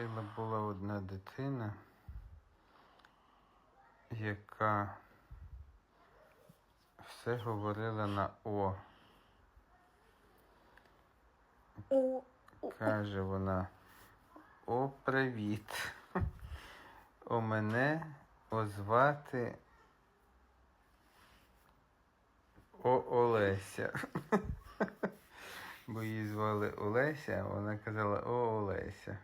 Жила була одна дитина, яка все говорила на. О, Каже вона: О, привіт. О мене озвати О Олеся. Бо її звали Олеся, вона казала О Олеся.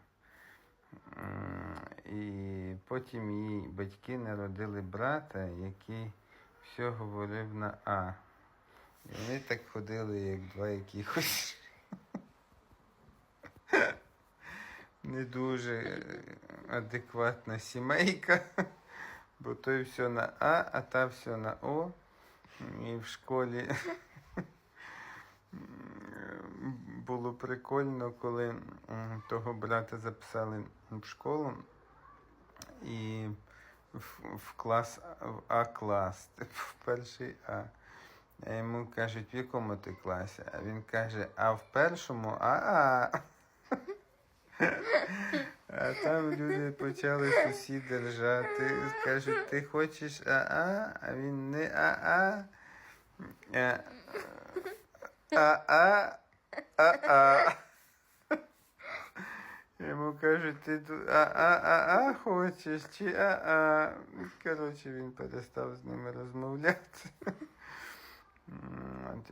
І потім її батьки народили брата, який все говорив на А. І вони так ходили, як два якихось не дуже е, адекватна сімейка, бо той все на А, а та все на О. І в школі було прикольно, коли того брата записали в школу і в, в клас в А клас, типу, в перший А. А йому кажуть, в якому ти класі? А він каже, а в першому А-А. А там люди почали сусіди ржати. Кажуть, ти хочеш А-А, а він не А-А. А-А, А-А. Йому кажуть, ти А-А-А-А хочеш чи А-А. Коротше, він перестав з ними розмовляти.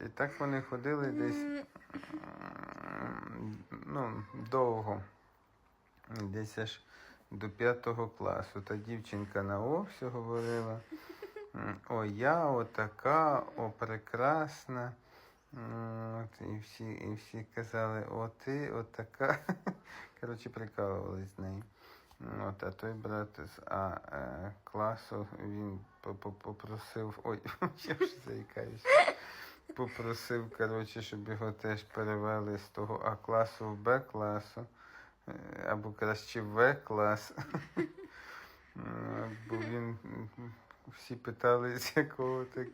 І так вони ходили десь ну, довго. Десь аж до п'ятого класу. Та дівчинка на О все говорила. О, я отака, о, прекрасна. От, і, всі, і всі казали, о, ти отака. Коротше, прикалувались з нею. От, а той брат з А е, класу він по- по- попросив. Ой, я вже заїкаюся. Попросив, коротше, щоб його теж перевели з того А класу в Б класу. Е, Або краще в клас. Бо він всі питали, з якого так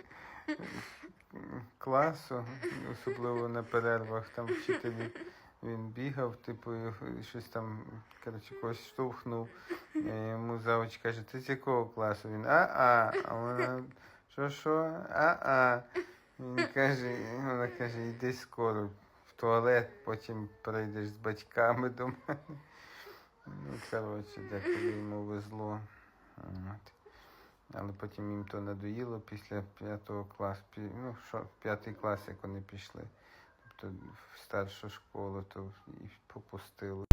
класу, особливо на перервах, там вчителі. Він бігав, типу, щось там, коротше, когось штовхнув. Йому завуч каже, ти з якого класу? Він а-а. А вона що що? А-а. Він каже, вона каже, йди скоро в туалет, потім прийдеш з батьками до мене. Ну, коротше, деколи йому везло. От. Але потім їм то надоїло після п'ятого класу. Ну, що, п'ятий клас, як вони пішли. Тобто в старшу школу, то і попустили.